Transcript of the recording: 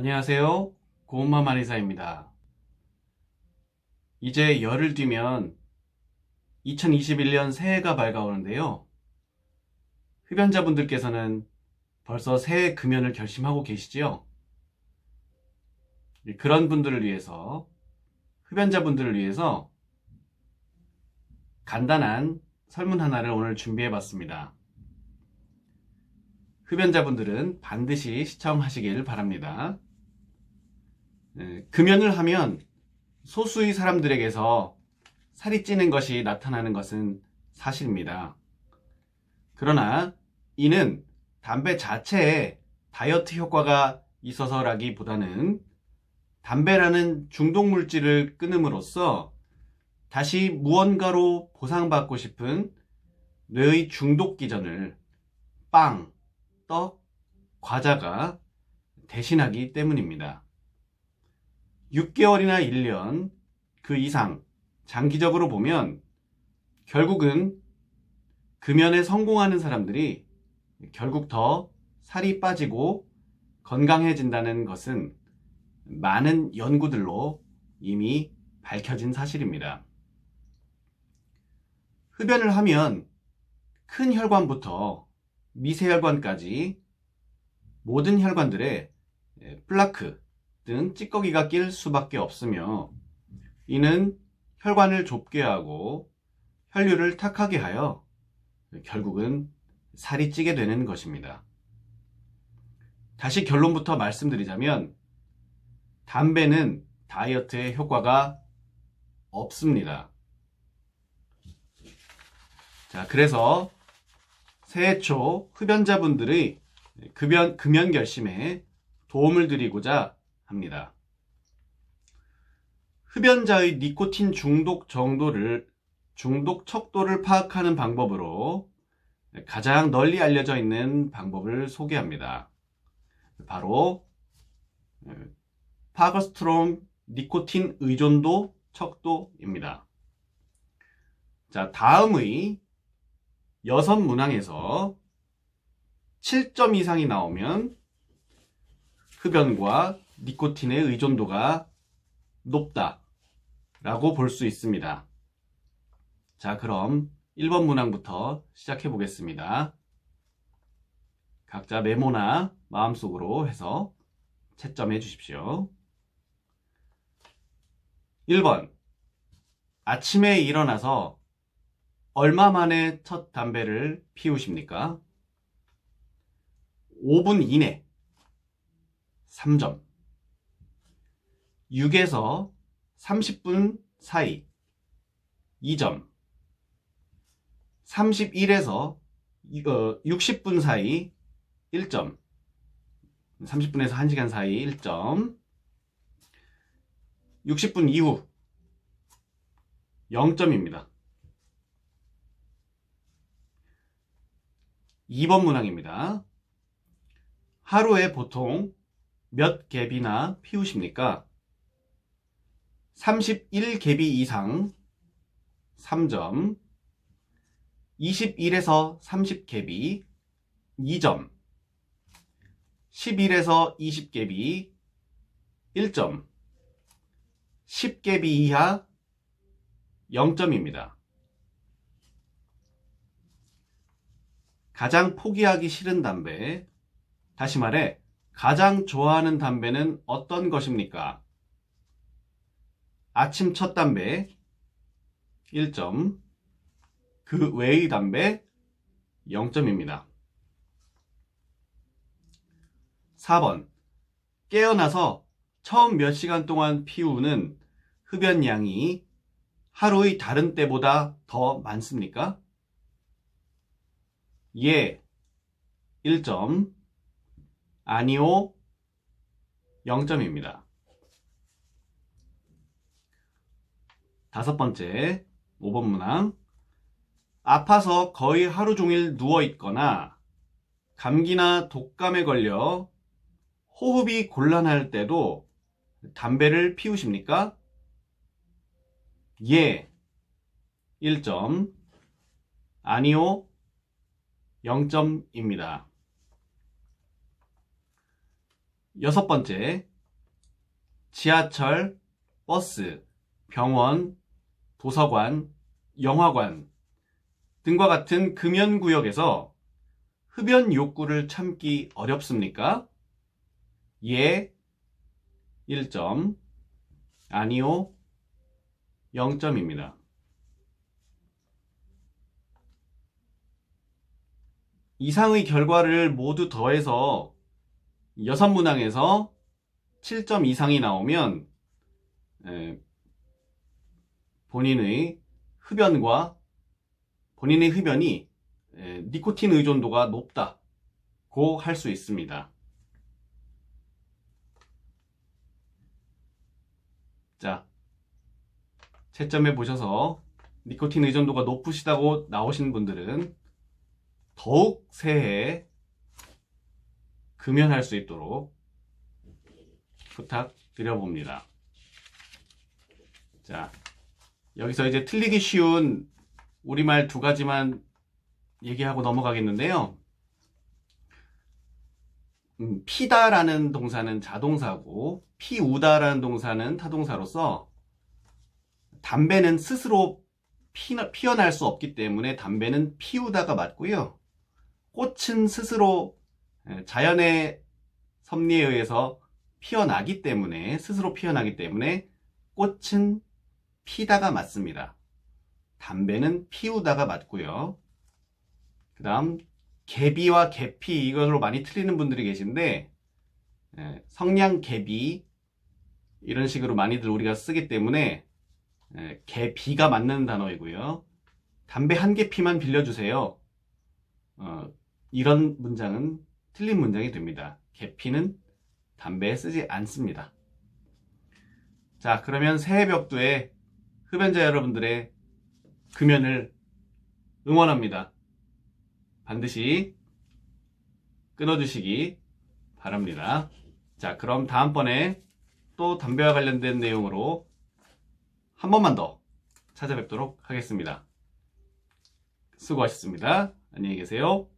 안녕하세요. 고운맘 한의사입니다. 이제 열흘 뒤면 2021년 새해가 밝아오는데요. 흡연자분들께서는 벌써 새해 금연을 결심하고 계시지요? 그런 분들을 위해서, 흡연자분들을 위해서 간단한 설문 하나를 오늘 준비해 봤습니다. 흡연자분들은 반드시 시청하시길 바랍니다. 에, 금연을 하면 소수의 사람들에게서 살이 찌는 것이 나타나는 것은 사실입니다. 그러나 이는 담배 자체에 다이어트 효과가 있어서라기보다는 담배라는 중독 물질을 끊음으로써 다시 무언가로 보상받고 싶은 뇌의 중독 기전을 빵, 떡, 과자가 대신하기 때문입니다. 6개월이나 1년 그 이상 장기적으로 보면 결국은 금연에 성공하는 사람들이 결국 더 살이 빠지고 건강해진다는 것은 많은 연구들로 이미 밝혀진 사실입니다. 흡연을 하면 큰 혈관부터 미세혈관까지 모든 혈관들에 플라크 등 찌꺼기가 낄 수밖에 없으며 이는 혈관을 좁게 하고 혈류를 탁하게 하여 결국은 살이 찌게 되는 것입니다. 다시 결론부터 말씀드리자면 담배는 다이어트에 효과가 없습니다. 자, 그래서 새해 초 흡연자분들의 금연, 금연 결심에 도움을 드리고자 합니다. 흡연자의 니코틴 중독 정도를, 중독 척도를 파악하는 방법으로 가장 널리 알려져 있는 방법을 소개합니다. 바로 파거스트롬 니코틴 의존도 척도입니다. 자, 다음의 여섯 문항에서 7점 이상이 나오면 흡연과 니코틴의 의존도가 높다라고 볼 수 있습니다. 자, 그럼 1번 문항부터 시작해 보겠습니다. 각자 메모나 마음속으로 해서 채점해 주십시오. 1번. 아침에 일어나서 얼마 만에 첫 담배를 피우십니까? 5분 이내 3점 6에서 30분 사이 2점 31에서 60분 사이 1점 30분에서 1시간 사이 1점 60분 이후 0점입니다. 2번 문항입니다. 하루에 보통 몇 갭이나 피우십니까? 31갭이 이상 3점 21에서 30갭이 2점 11에서 20갭이 1점 10갭이 이하 0점입니다. 가장 포기하기 싫은 담배. 다시 말해, 가장 좋아하는 담배는 어떤 것입니까? 아침 첫 담배 1점, 그 외의 담배 0점입니다. 4번. 깨어나서 처음 몇 시간 동안 피우는 흡연량이 하루의 다른 때보다 더 많습니까? 예, 1점. 아니오, 0점입니다. 다섯 번째, 5번 문항. 아파서 거의 하루 종일 누워 있거나 감기나 독감에 걸려 호흡이 곤란할 때도 담배를 피우십니까? 예, 1점. 아니오, 0점입니다. 여섯 번째, 지하철, 버스, 병원, 도서관, 영화관 등과 같은 금연 구역에서 흡연 욕구를 참기 어렵습니까? 예, 1점. 아니요, 0점입니다. 이상의 결과를 모두 더해서 6문항에서 7점 이상이 나오면 에, 본인의 흡연과 본인의 흡연이 에, 니코틴 의존도가 높다고 할 수 있습니다. 자, 채점해 보셔서 니코틴 의존도가 높으시다고 나오신 분들은 더욱 새해 금연할 수 있도록 부탁드려봅니다. 자, 여기서 이제 틀리기 쉬운 우리말 두 가지만 얘기하고 넘어가겠는데요. 음, 피다라는 동사는 자동사고 피우다라는 동사는 타동사로서 담배는 스스로 피, 피어날 수 없기 때문에 담배는 피우다가 맞고요. 꽃은 스스로 에, 자연의 섭리에 의해서 피어나기 때문에 스스로 피어나기 때문에 꽃은 피다가 맞습니다. 담배는 피우다가 맞고요. 그 다음 개비와 개피 이걸로 많이 틀리는 분들이 계신데 에, 성냥 개비 이런 식으로 많이들 우리가 쓰기 때문에 에, 개비가 맞는 단어이고요. 담배 한 개 피만 빌려주세요. 어, 이런 문장은 틀린 문장이 됩니다. 개피는 담배에 쓰지 않습니다. 자, 그러면 새해 벽두에 흡연자 여러분들의 금연을 응원합니다. 반드시 끊어주시기 바랍니다. 자, 그럼 다음번에 또 담배와 관련된 내용으로 한 번만 더 찾아뵙도록 하겠습니다. 수고하셨습니다. 안녕히 계세요.